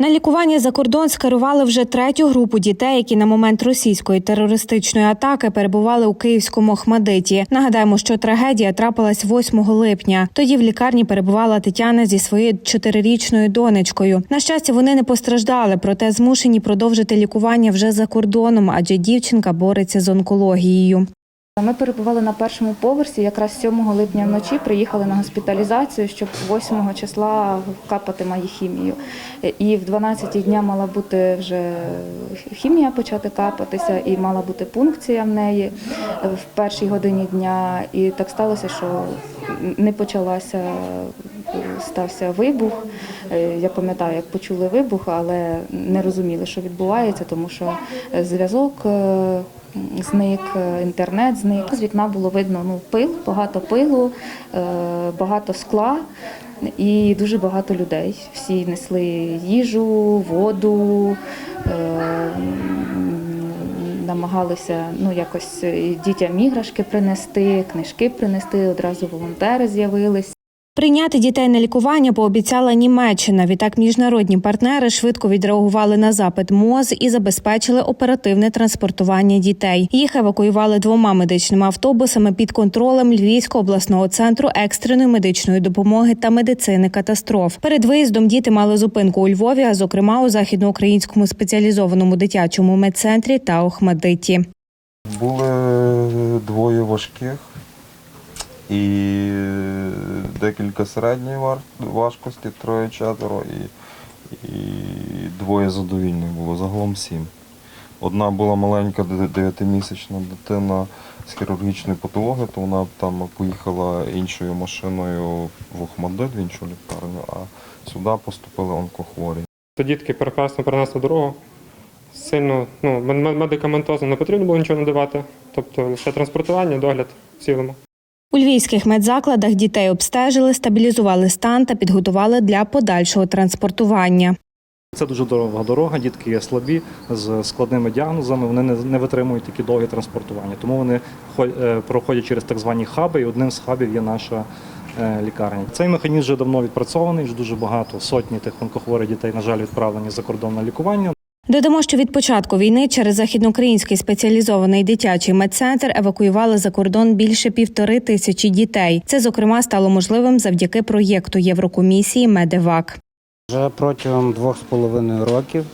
На лікування за кордон скерували вже третю групу дітей, які на момент російської терористичної атаки перебували у київському Охмадиті. Нагадаємо, що трагедія трапилась 8 липня. Тоді в лікарні перебувала Тетяна зі своєю чотирирічною донечкою. На щастя, вони не постраждали, проте змушені продовжити лікування вже за кордоном, адже дівчинка бореться з онкологією. Ми перебували на першому поверсі. Якраз 7 липня вночі приїхали на госпіталізацію, щоб 8 числа капати мої хімію. І в 12 дня мала бути вже хімія почати капатися, і мала бути пункція в неї в першій годині дня. І так сталося, що не почалася. Стався вибух. Е, Я пам'ятаю, як почули вибух, але не розуміли, що відбувається, тому що зв'язок е, зник, е, інтернет зник. З вікна було видно ну, пил, багато пилу, е, багато скла і дуже багато людей. Всі несли їжу, воду. е, Намагалися ну якось е, дітям іграшки принести, книжки принести. Одразу волонтери з'явились. Прийняти дітей на лікування пообіцяла Німеччина. Відтак міжнародні партнери швидко відреагували на запит МОЗ і забезпечили оперативне транспортування дітей. Їх евакуювали двома медичними автобусами під контролем Львівського обласного центру екстреної медичної допомоги та медицини катастроф. Перед виїздом діти мали зупинку у Львові, а зокрема у західноукраїнському спеціалізованому дитячому медцентрі та Охмадиті. Були двоє важких і декілька середньої важкості, троє-четверо, і, і двоє задовільних було, загалом сім. Одна була маленька дев'ятимісячна дитина з хірургічною патологією, то вона там поїхала іншою машиною в Охмадит, в іншу лікарню, а сюди поступили онкохворі. Дітки прекрасно перенесли дорогу. Сильно ну, медикаментозно не потрібно було нічого надавати, тобто лише транспортування, догляд в цілому. У львівських медзакладах дітей обстежили, стабілізували стан та підготували для подальшого транспортування. Це дуже дорога дорога, дітки є слабі з складними діагнозами, вони не, витримують такі довгі транспортування. Тому вони е, проходять через так звані хаби, і одним з хабів є наша е, лікарня. Цей механізм вже давно відпрацьований, вже дуже багато сотні тих онкохворих дітей, на жаль, відправлені за кордон на лікування. Додамо, що від початку війни через західноукраїнський спеціалізований дитячий медцентр евакуювали за кордон більше півтори тисячі дітей. Це, зокрема, стало можливим завдяки проєкту Єврокомісії Медевак. Вже протягом двох з половиною років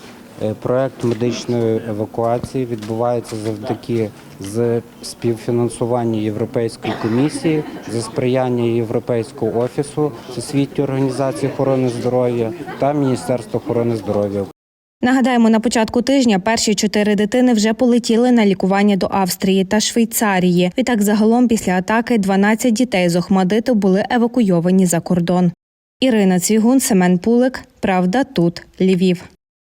е, проект медичної евакуації відбувається завдяки з співфінансування Європейської комісії, за сприяння Європейського офісу Всесвітньої організації охорони здоров'я та Міністерства охорони здоров'я. Нагадаємо, на початку тижня перші чотири дитини вже полетіли на лікування до Австрії та Швейцарії. Відтак, загалом після атаки 12 дітей з Охмадиту були евакуйовані за кордон. Ірина Цвігун, Семен Пулик. Правда, тут Львів.